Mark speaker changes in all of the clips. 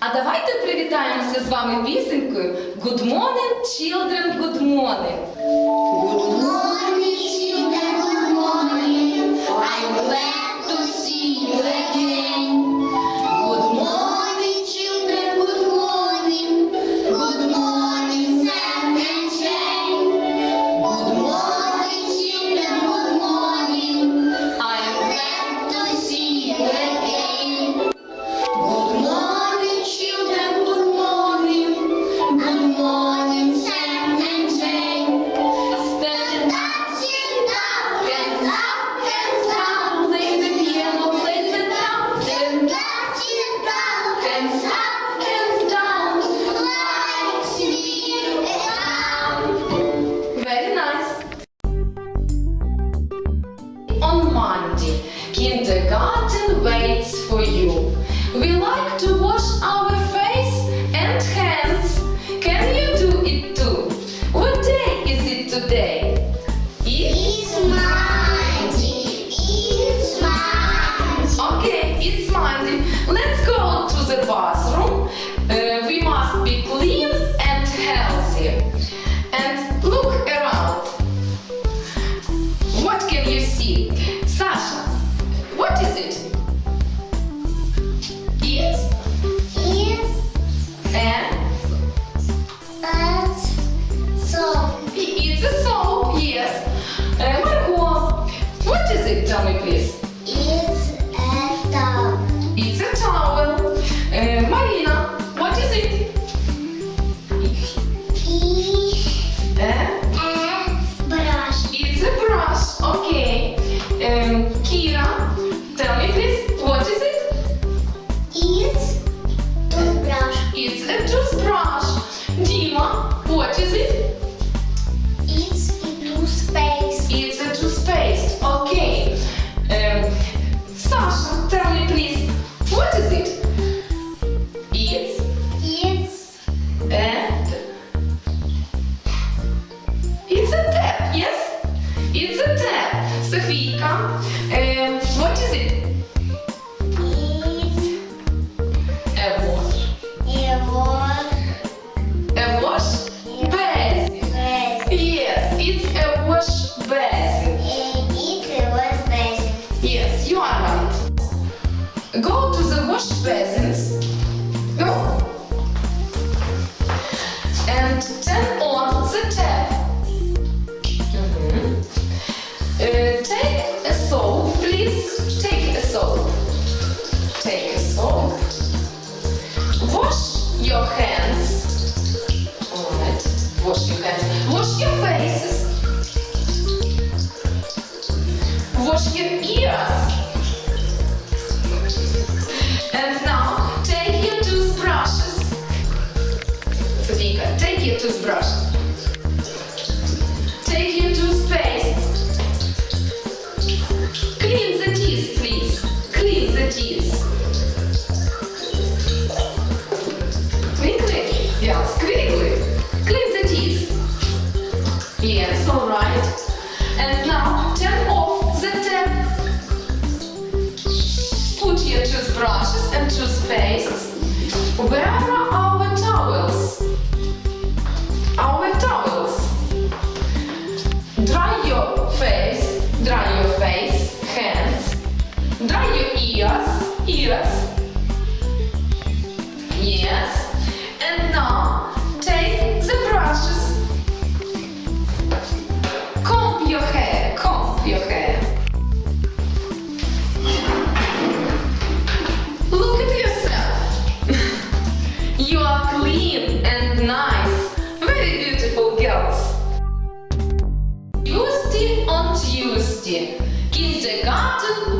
Speaker 1: А давайте привітаємося з вами пісенькою «Good morning, children, good morning». Good
Speaker 2: morning.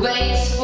Speaker 1: waits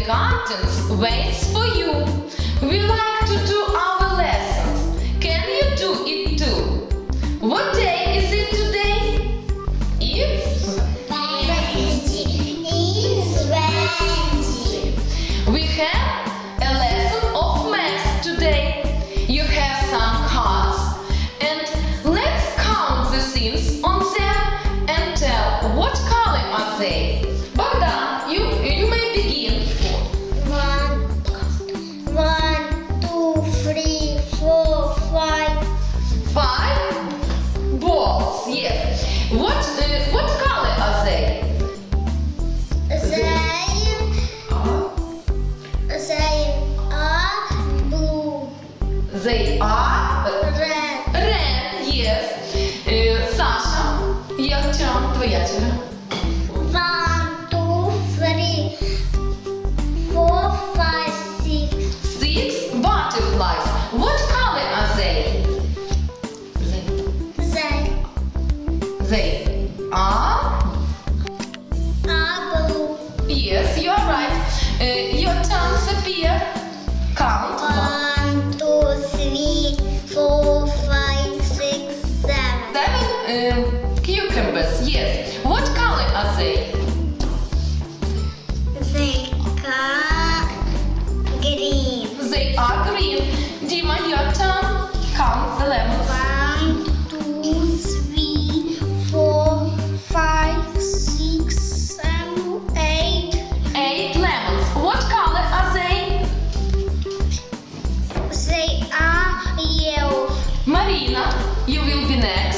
Speaker 1: The garden waits for you. We like to do our um, cucumbers, yes. What color are they?
Speaker 2: They are green.
Speaker 1: They are green. Dima, your turn. Count the lemons.
Speaker 2: One, two, three, four, five, six, seven, eight.
Speaker 1: Eight lemons. What color are they?
Speaker 2: They are yellow.
Speaker 1: Marina, you will be next.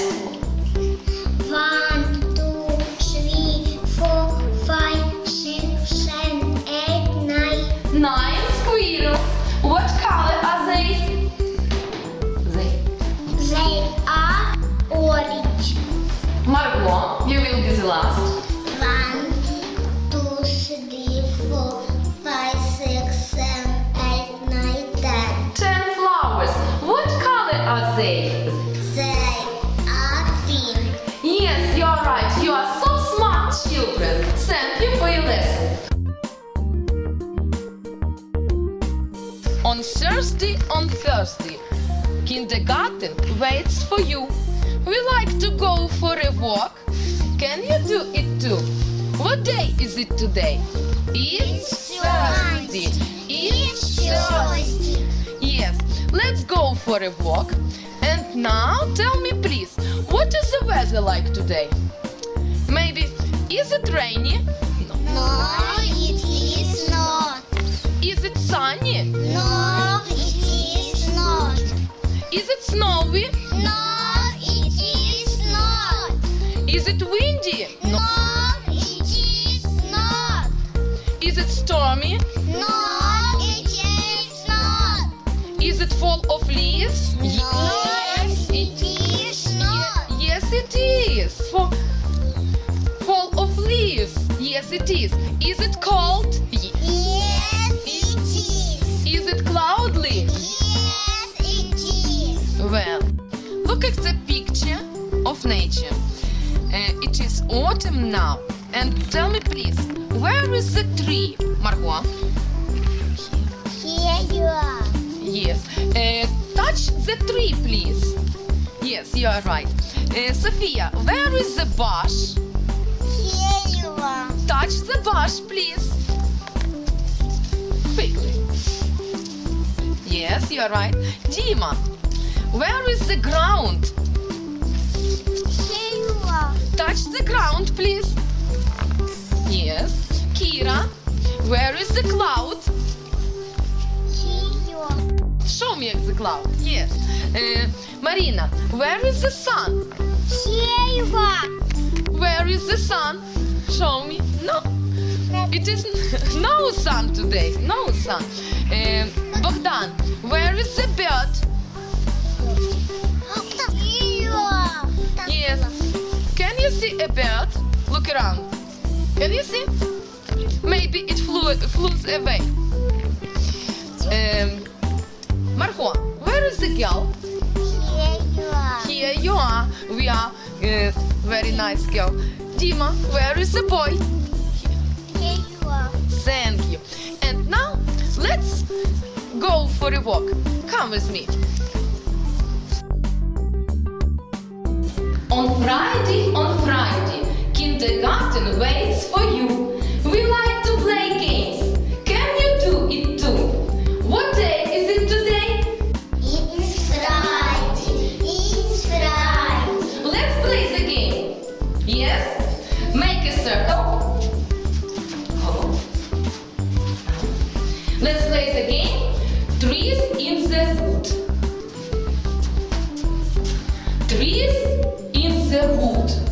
Speaker 1: the garden waits for you. We like to go for a walk. Can you do it too? What day is it today? It's Thursday. It's Thursday. Yes, let's go for a walk. And now tell me please, what is the weather like today? Maybe is it rainy?
Speaker 2: No. No, it is not.
Speaker 1: Is it sunny?
Speaker 2: No,
Speaker 1: is it snowy?
Speaker 2: No, it is not.
Speaker 1: Is it windy? No,
Speaker 2: it is not.
Speaker 1: Is it stormy?
Speaker 2: No, it is not.
Speaker 1: Is it full of leaves? No, yes, it is not. Yes, it is. Full of leaves. Yes, it is. Now. And tell me, please, where is the tree? Margot?
Speaker 2: Here you are.
Speaker 1: Yes. Uh, touch the tree, please. Yes, you are right. Uh, Sophia, where is the bush?
Speaker 2: Here you are.
Speaker 1: Touch the bush, please. Quickly. Yes, you are right. Dima, where is the ground? Touch the ground, please. Yes. Kira, where is the cloud?
Speaker 2: Here.
Speaker 1: Show me the cloud. Yes. Uh, Marina, where is the sun?
Speaker 2: Here.
Speaker 1: Where is the sun? Show me. No, it is no sun today. No sun. Um, Bogdan, where is the bird? See a bird? Look around. Can you see? Maybe it flew flew away. Um, where is the girl?
Speaker 2: Here you are.
Speaker 1: Here you are. We are uh, very nice girl. Dima, where is the boy?
Speaker 2: Here you are.
Speaker 1: Thank you. And now let's go for a walk. Come with me. On Friday, on Friday, kindergarten waits for you. We like to play games. Can you do it too? What day is it today?
Speaker 2: It's Friday. It's Friday.
Speaker 1: Let's play the game. Yes? Make a circle. Let's play the game. Trees in the wood. Trees would